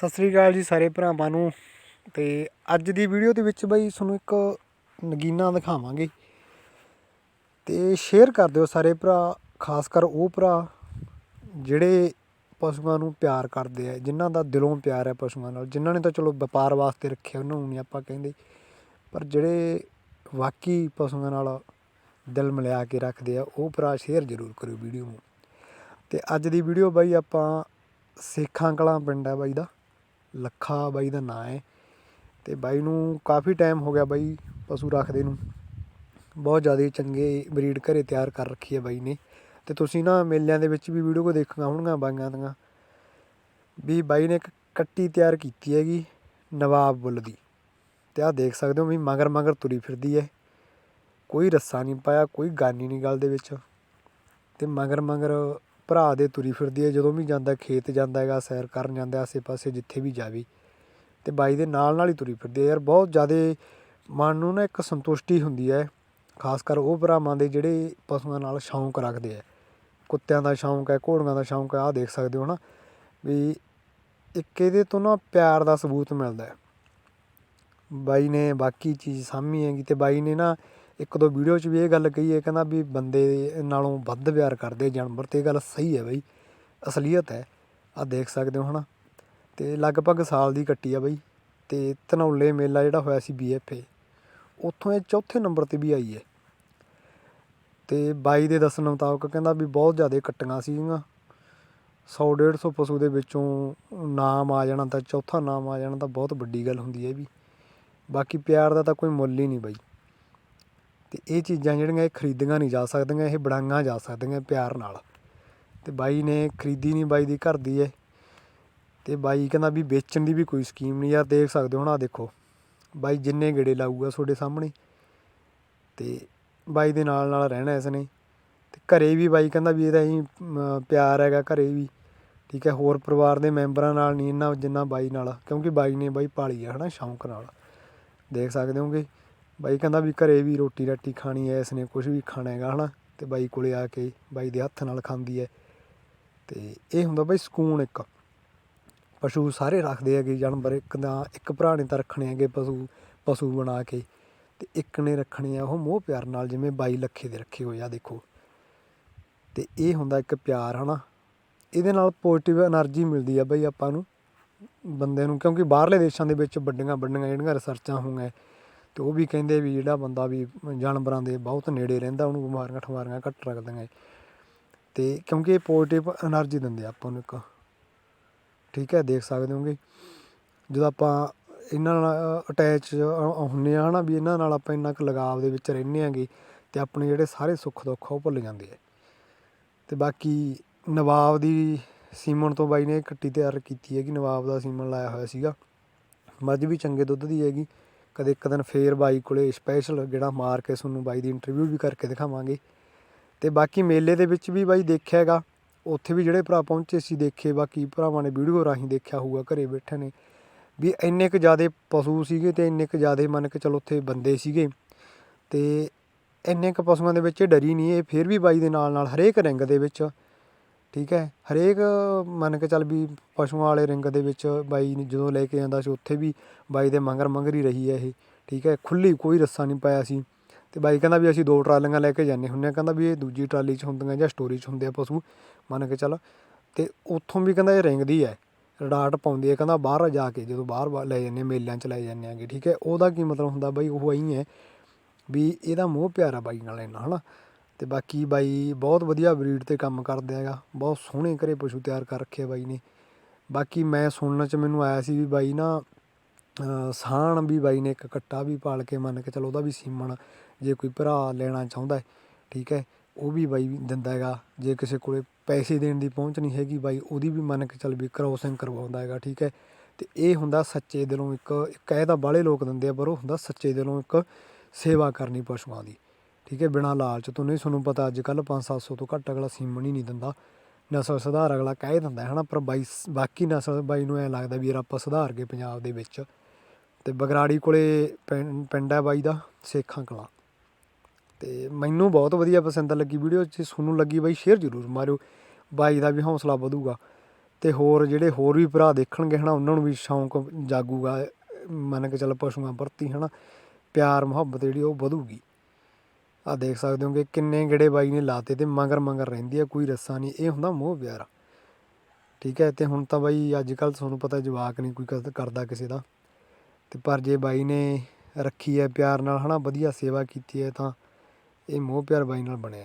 ਸਤਿ ਸ੍ਰੀ ਅਕਾਲ ਜੀ ਸਾਰੇ ਭਰਾਵਾਂ ਨੂੰ। ਤੇ ਅੱਜ ਦੀ ਵੀਡੀਓ ਦੇ ਵਿੱਚ ਬਈ ਤੁਹਾਨੂੰ ਇੱਕ ਨਗੀਨਾ ਦਿਖਾਵਾਂਗੇ। ਤੇ ਸ਼ੇਅਰ ਕਰ ਦਿਓ ਸਾਰੇ ਭਰਾ, ਖਾਸ ਕਰ ਉਹ ਭਰਾ, ਜਿਹੜੇ ਪਸ਼ੂਆਂ ਨੂੰ ਪਿਆਰ ਕਰਦੇ ਆ, ਜਿਨ੍ਹਾਂ ਦਾ ਦਿਲੋਂ ਪਿਆਰ ਹੈ ਪਸ਼ੂਆਂ ਨਾਲ। ਜਿਨ੍ਹਾਂ ਨੇ ਤਾਂ ਚਲੋ ਵਪਾਰ ਵਾਸਤੇ ਰੱਖਿਆ, ਉਹਨਾਂ ਨੂੰ ਨਹੀਂ ਆਪਾਂ ਕਹਿੰਦੇ। ਪਰ ਜਿਹੜੇ ਵਾਕਈ ਪਸ਼ੂਆਂ ਨਾਲ ਦਿਲ ਮਿਲਾ ਕੇ ਰੱਖਦੇ ਆ, ਉਹ ਭਰਾ ਸ਼ੇਅਰ ਜ਼ਰੂਰ ਕਰਿਓ ਵੀਡੀਓ ਨੂੰ। ਤੇ ਅੱਜ ਦੀ ਵੀਡੀਓ ਬਾਈ ਆਪਾਂ ਸੇਖਾਂ ਕਲਾਂ ਪਿੰਡ ਹੈ ਬਾਈ ਦਾ। ਲੱਖਾ ਬਾਈ ਦਾ ਨਾਂ ਹੈ ਤੇ ਬਾਈ ਨੂੰ ਕਾਫੀ ਟਾਈਮ ਹੋ ਗਿਆ ਬਾਈ ਪਸ਼ੂ ਰੱਖਦੇ ਨੂੰ। ਬਹੁਤ ਜ਼ਿਆਦਾ ਚੰਗੇ ਬਰੀਡ ਘਰੇ ਤਿਆਰ ਕਰ ਰੱਖੀ ਹੈ ਬਾਈ ਨੇ। ਤੇ ਤੁਸੀਂ ਨਾ ਮੇਲਿਆਂ ਦੇ ਵਿੱਚ ਵੀ ਵੀਡੀਓ ਕੋ ਦੇਖੀਆਂ ਹੋਣਗੀਆਂ ਬਾਈਆਂ ਦੀਆਂ। ਵੀ ਬਾਈ ਨੇ ਇੱਕ ਕੱਟੀ ਤਿਆਰ ਕੀਤੀ ਹੈਗੀ ਨਵਾਬ ਬੁੱਲ ਦੀ। ਤੇ ਆਹ ਦੇਖ ਸਕਦੇ ਹੋ ਵੀ ਮਗਰ ਮਗਰ ਤੁਰੀ ਫਿਰਦੀ ਹੈ। ਕੋਈ ਰੱਸਾ ਨਹੀਂ ਪਾਇਆ, ਕੋਈ ਗਾਨੀ ਨਹੀਂ ਗੱਲ ਦੇ ਵਿੱਚ। ਤੇ ਮਗਰ ਮਗਰ ਭਰਾ ਦੇ ਤੁਰੀ ਫਿਰਦੀ ਹੈ, ਜਦੋਂ ਵੀ ਜਾਂਦਾ, ਖੇਤ ਜਾਂਦਾ ਹੈਗਾ, ਸੈਰ ਕਰਨ ਜਾਂਦਾ ਆਸੇ-ਪਾਸੇ ਜਿੱਥੇ ਵੀ ਜਾਵੇ, ਤੇ ਬਾਈ ਦੇ ਨਾਲ ਨਾਲ ਹੀ ਤੁਰੀ ਫਿਰਦੀ ਹੈ। ਯਾਰ, ਬਹੁਤ ਜ਼ਿਆਦਾ ਮਨ ਨੂੰ ਨਾ ਇੱਕ ਸੰਤੁਸ਼ਟੀ ਹੁੰਦੀ ਹੈ, ਖਾਸ ਕਰ ਉਹ ਭਰਾਵਾਂ ਦੇ ਜਿਹੜੇ ਪਸ਼ੂਆਂ ਨਾਲ ਸ਼ੌਂਕ ਰੱਖਦੇ ਆ ਕੁੱਤਿਆਂ ਦਾ ਸ਼ੌਂਕ ਹੈ, ਘੋੜੀਆਂ ਦਾ ਸ਼ੌਂਕ ਹੈ, ਆਹ ਦੇਖ ਸਕਦੇ ਹੋ ਨਾ, ਵੀ ਇੱਕ ਇਹਦੇ ਤੋਂ ਨਾ ਪਿਆਰ ਦਾ ਸਬੂਤ ਮਿਲਦਾ ਹੈ। ਬਾਈ ਨੇ ਬਾਕੀ ਚੀਜ਼ ਸਾਂਭੀ ਹੈਗੀ ਤੇ ਬਾਈ ਨੇ ਨਾ ਇੱਕ ਦੋ ਵੀਡੀਓ 'ਚ ਵੀ ਇਹ ਗੱਲ ਕਹੀ ਹੈ, ਕਹਿੰਦਾ ਵੀ ਬੰਦੇ ਨਾਲੋਂ ਵੱਧ ਪਿਆਰ ਕਰਦੇ ਜਾਨਵਰ ਤੇ ਇਹ ਗੱਲ ਸਹੀ ਹੈ ਬਾਈ, ਅਸਲੀਅਤ ਹੈ। ਆ ਦੇਖ ਸਕਦੇ ਹੋ ਹਨਾ। ਅਤੇ ਲਗਭਗ ਸਾਲ ਦੀ ਕੱਟੀ ਆ ਬਾਈ ਅਤੇ ਧਨੌਲੇ ਮੇਲਾ ਜਿਹੜਾ ਹੋਇਆ ਸੀ ਬੀ ਐੱਫ ਏ, ਉੱਥੋਂ ਇਹ ਚੌਥੇ ਨੰਬਰ ਤੇ ਵੀ ਆਈ ਹੈ। ਅਤੇ ਬਾਈ ਦੇ ਦੱਸਣ ਮੁਤਾਬਕ ਕਹਿੰਦਾ ਵੀ ਬਹੁਤ ਜ਼ਿਆਦਾ ਕੱਟੀਆਂ ਸੀਗੀਆਂ। 100 150 ਪਸ਼ੂ ਦੇ ਵਿੱਚੋਂ ਨਾਮ ਆ ਜਾਣਾ ਤਾਂ ਚੌਥਾ ਨਾਮ ਆ ਜਾਣਾ ਤਾਂ ਬਹੁਤ ਵੱਡੀ ਗੱਲ ਹੁੰਦੀ ਹੈ ਵੀ। ਬਾਕੀ ਪਿਆਰ ਦਾ ਤਾਂ ਕੋਈ ਮੁੱਲ ਹੀ ਨਹੀਂ ਬਾਈ। ਅਤੇ ਇਹ ਚੀਜ਼ਾਂ ਜਿਹੜੀਆਂ ਇਹ ਖਰੀਦੀਆਂ ਨਹੀਂ ਜਾ ਸਕਦੀਆਂ, ਇਹ ਬੜਾਈਆਂ ਜਾ ਸਕਦੀਆਂ ਪਿਆਰ ਨਾਲ। ਅਤੇ ਬਾਈ ਨੇ ਖਰੀਦੀ ਨਹੀਂ, ਬਾਈ ਦੀ ਘਰ ਦੀ ਹੈ ਅਤੇ ਬਾਈ ਕਹਿੰਦਾ ਵੀ ਵੇਚਣ ਦੀ ਵੀ ਕੋਈ ਸਕੀਮ ਨਹੀਂ ਯਾਰ, ਦੇਖ ਸਕਦੇ ਹੋ ਨਾ ਦੇਖੋ। ਬਾਈ ਜਿੰਨੇ ਗੇੜੇ ਲਾਊਗਾ ਤੁਹਾਡੇ ਸਾਹਮਣੇ। ਤੇ ਬਾਈ ਦੇ ਨਾਲ ਨਾਲ ਰਹਿਣਾ ਇਸ ਨੇ। ਤੇ ਘਰੇ ਵੀ ਬਾਈ ਕਹਿੰਦਾ ਵੀ ਇਹਦਾ ਹੀ ਪਿਆਰ ਹੈਗਾ ਘਰੇ ਵੀ। ਠੀਕ ਹੈ, ਹੋਰ ਪਰਿਵਾਰ ਦੇ ਮੈਂਬਰਾਂ ਨਾਲ ਨਹੀਂ ਇੰਨਾ ਜਿੰਨਾ ਬਾਈ ਨਾਲ। ਕਿਉਂਕਿ ਬਾਈ ਨੇ ਬਾਈ ਪਾਲੀ ਆ ਹਨਾ ਸ਼ੌਂਕ ਨਾਲ। ਦੇਖ ਸਕਦੇ ਹੋਗੇ। ਬਾਈ ਕਹਿੰਦਾ ਵੀ ਘਰੇ ਵੀ ਰੋਟੀ ਰਾਟੀ ਖਾਣੀ ਐ, ਇਸਨੇ ਕੁਝ ਵੀ ਖਾਣਾ ਹੈਗਾ, ਹਨਾ? ਤੇ ਬਾਈ ਕੋਲੇ ਆ ਕੇ ਬਾਈ ਦੇ ਹੱਥ ਨਾਲ ਖਾਂਦੀ ਐ। ਤੇ ਇਹ ਹੁੰਦਾ ਬਾਈ ਸਕੂਨ ਇੱਕ। ਪਸ਼ੂ ਸਾਰੇ ਰੱਖਦੇ ਹੈਗੇ, ਜਾਨਵਰ ਇੱਕ ਦਾ ਇੱਕ ਭਰਾ ਨੇ ਤਾਂ ਰੱਖਣੇ ਹੈਗੇ ਪਸ਼ੂ ਪਸ਼ੂ ਬਣਾ ਕੇ। ਤੇ ਇੱਕ ਨੇ ਰੱਖਣੇ ਆ ਉਹ ਮੋਹ ਪਿਆਰ ਨਾਲ, ਜਿਵੇਂ ਬਾਈ ਲੱਖੇ ਦੇ ਰੱਖੇ ਹੋਏ ਆ, ਦੇਖੋ। ਤੇ ਇਹ ਹੁੰਦਾ ਇੱਕ ਪਿਆਰ, ਹਨਾ? ਇਹਦੇ ਨਾਲ ਪੋਜ਼ਿਟਿਵ એનર્ਜੀ ਮਿਲਦੀ ਆ ਬਾਈ ਆਪਾਂ ਨੂੰ, ਬੰਦੇ ਨੂੰ, ਕਿਉਂਕਿ ਬਾਹਰਲੇ ਦੇਸ਼ਾਂ ਦੇ ਵਿੱਚ ਵੱਡੀਆਂ ਵੱਡੀਆਂ ਜਿਹੜੀਆਂ ਰਿਸਰਚਾਂ ਹੋਈਆਂ ਅਤੇ ਉਹ ਵੀ ਕਹਿੰਦੇ ਵੀ ਜਿਹੜਾ ਬੰਦਾ ਵੀ ਜਾਨਵਰਾਂ ਦੇ ਬਹੁਤ ਨੇੜੇ ਰਹਿੰਦਾ, ਉਹਨੂੰ ਬਿਮਾਰੀਆਂ ਠਮਾਰੀਆਂ ਘੱਟ ਲੱਗਦੀਆਂ ਅਤੇ ਕਿਉਂਕਿ ਇਹ ਪੋਜ਼ੀਟਿਵ ਐਨਰਜੀ ਦਿੰਦੇ ਆ ਆਪਾਂ ਨੂੰ ਇੱਕ। ਠੀਕ ਹੈ, ਦੇਖ ਸਕਦੇ ਹੋਗੇ। ਜਦੋਂ ਆਪਾਂ ਇਹਨਾਂ ਨਾਲ ਅਟੈਚ ਹੁੰਨੇ ਆ ਹਨਾ, ਵੀ ਇਹਨਾਂ ਨਾਲ ਆਪਾਂ ਇੰਨਾ ਕੁ ਲਗਾਵ ਦੇ ਵਿੱਚ ਰਹਿੰਦੇ ਆਂਗੇ ਤੇ ਆਪਣੇ ਜਿਹੜੇ ਸਾਰੇ ਸੁੱਖ ਦੁੱਖ ਉਹ ਭੁੱਲ ਜਾਂਦੇ ਆ। ਤੇ ਬਾਕੀ ਨਵਾਬ ਦੀ ਸੀਮਨ ਤੋਂ ਬਾਈ ਨੇ ਕੱਟੀ ਤਿਆਰ ਕੀਤੀ ਹੈ ਕਿ ਨਵਾਬ ਦਾ ਸੀਮਨ ਲਾਇਆ ਹੋਇਆ ਸੀਗਾ। ਮੱਝ ਵੀ ਚੰਗੇ ਦੁੱਧ ਦੀ ਹੈਗੀ। ਕਦੇ ਇੱਕ ਦਿਨ ਫੇਰ ਬਾਈ ਕੋਲੇ ਸਪੈਸ਼ਲ ਜਿਹੜਾ ਮਾਰ ਕੇ ਤੁਹਾਨੂੰ ਬਾਈ ਦੀ ਇੰਟਰਵਿਊ ਵੀ ਕਰਕੇ ਦਿਖਾਵਾਂਗੇ। ਤੇ ਬਾਕੀ ਮੇਲੇ ਦੇ ਵਿੱਚ ਵੀ ਬਾਈ ਦੇਖਿਆ ਹੈਗਾ, ਉੱਥੇ ਵੀ ਜਿਹੜੇ ਭਰਾ ਪਹੁੰਚੇ ਸੀ ਦੇਖੇ, ਬਾਕੀ ਭਰਾਵਾਂ ਨੇ ਵੀਡੀਓ ਰਾਹੀਂ ਦੇਖਿਆ ਹੋਊਗਾ, ਘਰੇ ਬੈਠੇ ਨੇ। ਵੀ ਇੰਨੇ ਕੁ ਜ਼ਿਆਦੇ ਪਸ਼ੂ ਸੀਗੇ ਤੇ ਇੰਨੇ ਕੁ ਜ਼ਿਆਦੇ ਮੰਨ ਕੇ ਚਲੋ ਉੱਥੇ ਬੰਦੇ ਸੀਗੇ। ਤੇ ਇੰਨੇ ਕੁ ਪਸ਼ੂਆਂ ਦੇ ਵਿੱਚ ਇਹ ਡਰੀ ਨਹੀਂ, ਇਹ ਫਿਰ ਵੀ ਬਾਈ ਦੇ ਨਾਲ ਨਾਲ ਹਰੇਕ ਰਿੰਗ ਦੇ ਵਿੱਚ ਠੀਕ ਹੈ, ਹਰੇਕ ਮੰਨ ਕੇ ਚੱਲ ਵੀ ਪਸ਼ੂਆਂ ਵਾਲੇ ਰਿੰਗ ਦੇ ਵਿੱਚ ਬਾਈ ਜਦੋਂ ਲੈ ਕੇ ਜਾਂਦਾ ਸੀ, ਉੱਥੇ ਵੀ ਬਾਈ ਦੇ ਮੰਗਰ ਮੰਗਰ ਹੀ ਰਹੀ ਹੈ ਇਹ, ਠੀਕ ਹੈ ਖੁੱਲੀ ਕੋਈ ਰੱਸਾ ਨਹੀਂ ਪਾਇਆ ਸੀ। ਅਤੇ ਬਾਈ ਕਹਿੰਦਾ ਵੀ ਅਸੀਂ ਦੋ ਟਰਾਲੀਆਂ ਲੈ ਕੇ ਜਾਂਦੇ ਹੁੰਦੇ ਹਾਂ, ਕਹਿੰਦਾ ਵੀ ਇਹ ਦੂਜੀ ਟਰਾਲੀ 'ਚ ਹੁੰਦੀਆਂ ਜਾਂ ਸਟੋਰੀ 'ਚ ਹੁੰਦੇ ਆ ਪਸ਼ੂ ਮੰਨ ਕੇ ਚੱਲ। ਅਤੇ ਉੱਥੋਂ ਵੀ ਕਹਿੰਦਾ ਇਹ ਰਿੰਗਦੀ ਹੈ ਰਡਾਟ ਪਾਉਂਦੀ ਹੈ, ਕਹਿੰਦਾ ਬਾਹਰ ਜਾ ਕੇ ਜਦੋਂ ਬਾਹਰ ਲੈ ਜਾਂਦੇ ਮੇਲਿਆਂ 'ਚ ਲੈ ਜਾਂਦੇ ਆਗੇ ਠੀਕ ਹੈ, ਉਹਦਾ ਕੀ ਮਤਲਬ ਹੁੰਦਾ ਬਾਈ, ਉਹ ਐਂ ਹੈ ਵੀ ਇਹਦਾ ਮੋਹ ਪਿਆਰਾ ਆ ਬਾਈ ਨਾਲ, ਇੰਨਾ, ਹਨਾ। ਤੇ ਬਾਕੀ ਬਾਈ ਬਹੁਤ ਵਧੀਆ ਬਰੀਡ ਤੇ ਕੰਮ ਕਰਦਾ ਹੈਗਾ। ਬਹੁਤ ਸੋਹਣੇ ਘਰੇ ਪਸ਼ੂ ਤਿਆਰ ਕਰ ਰੱਖੇ ਬਾਈ ਨੇ। ਬਾਕੀ ਮੈਂ ਸੁਣਨ ਚ ਮੈਨੂੰ ਆਇਆ ਸੀ ਵੀ ਬਾਈ ਨਾ ਸਾਣ ਵੀ ਬਾਈ ਨੇ ਇੱਕ ਕੱਟਾ ਵੀ ਪਾਲ ਕੇ ਮੰਨ ਕੇ ਚਲੋ ਉਹਦਾ ਵੀ ਸੀਮਣ ਜੇ ਕੋਈ ਭਰਾ ਲੈਣਾ ਚਾਹੁੰਦਾ ਹੈ, ਠੀਕ ਹੈ, ਉਹ ਵੀ ਬਾਈ ਦਿੰਦਾ ਹੈਗਾ। ਜੇ ਕਿਸੇ ਕੋਲੇ ਪੈਸੇ ਦੇਣ ਦੀ ਪਹੁੰਚ ਨਹੀਂ ਹੈਗੀ ਬਾਈ, ਉਹਦੀ ਵੀ ਮੰਨ ਕੇ ਚੱਲ ਵੀ ਕ੍ਰੋਸਿੰਗ ਕਰਵਾਉਂਦਾ ਹੈਗਾ, ਠੀਕ ਹੈ। ਤੇ ਇਹ ਹੁੰਦਾ ਸੱਚੇ ਦਿਲੋਂ ਇੱਕ ਇੱਕ ਇਹ ਤਾਂ ਬਾਹਲੇ ਲੋਕ ਦਿੰਦੇ ਆ ਪਰ ਉਹ ਹੁੰਦਾ ਸੱਚੇ ਦਿਲੋਂ ਇੱਕ ਸੇਵਾ ਕਰਨੀ ਪਸ਼ੂਆਂ ਦੀ। ਠੀਕ ਹੈ, ਬਿਨਾ ਲਾਲਚ ਤੋਂ ਨਹੀਂ। ਤੁਹਾਨੂੰ ਪਤਾ ਅੱਜ ਕੱਲ 5-700 ਤੋਂ ਘੱਟ ਅਗਲਾ ਸੀਮਨ ਹੀ ਨਹੀਂ ਦਿੰਦਾ। ਨਸਲ ਸੁਧਾਰ ਅਗਲਾ ਕਹਿ ਦਿੰਦਾ ਹੈ ਨਾ ਪਰ ਬਾਈ ਬਾਕੀ ਨਸਲ ਬਾਈ ਨੂੰ ਐ ਲੱਗਦਾ ਵੀ ਯਾਰ ਆਪਾਂ ਸੁਧਾਰ ਗਏ ਪੰਜਾਬ ਦੇ ਵਿੱਚ। ਤੇ ਬਗਰਾੜੀ ਕੋਲੇ ਪਿੰਡ ਹੈ ਬਾਈ ਦਾ, ਸੇਖਾਂ ਕਲਾਂ। ਤੇ ਮੈਨੂੰ ਬਹੁਤ ਵਧੀਆ ਪਸੰਦ ਲੱਗੀ ਵੀਡੀਓ, ਜੇ ਤੁਹਾਨੂੰ ਲੱਗੀ ਬਾਈ ਸ਼ੇਅਰ ਜ਼ਰੂਰ ਮਾਰਿਓ। ਬਾਈ ਦਾ ਵੀ ਹੌਸਲਾ ਵਧੂਗਾ। ਤੇ ਹੋਰ ਜਿਹੜੇ ਹੋਰ ਵੀ ਭਰਾ ਦੇਖਣਗੇ, ਹਨਾ, ਉਹਨਾਂ ਨੂੰ ਵੀ ਸ਼ੌਂਕ ਜਾਗੂਗਾ। ਮੰਨ ਕੇ ਚੱਲ ਪਸ਼ੂਆਂ ਪ੍ਰਤੀ, ਹਨਾ। ਪਿਆਰ ਮੁਹੱਬਤ ਜਿਹੜੀ ਉਹ ਵਧੂਗੀ। ਆ ਦੇਖ ਸਕਦੇ ਹੋ ਕਿ ਕਿੰਨੇ ਗੇੜੇ ਬਾਈ ਨੇ ਲਾਤੇ ਤੇ ਮੰਗਰ ਮੰਗਰ ਰਹਿੰਦੀ ਆ, ਕੋਈ ਰੱਸਾ ਨਹੀਂ। ਇਹ ਹੁੰਦਾ ਮੋਹ ਪਿਆਰ। ਠੀਕ ਹੈ, ਤੇ ਹੁਣ ਤਾਂ ਬਾਈ ਅੱਜ ਕੱਲ ਤੁਹਾਨੂੰ ਪਤਾ ਜਵਾਕ ਨਹੀਂ ਕੋਈ ਕਦ- ਕਰਦਾ ਕਿਸੇ ਦਾ। ਤੇ ਪਰ ਜੇ ਬਾਈ ਨੇ ਰੱਖੀ ਹੈ ਪਿਆਰ ਨਾਲ, ਹਨਾ, ਵਧੀਆ ਸੇਵਾ ਕੀਤੀ ਹੈ, ਤਾਂ ਇਹ ਮੋਹ ਪਿਆਰ ਬਾਈ ਨਾਲ ਬਣਿਆ।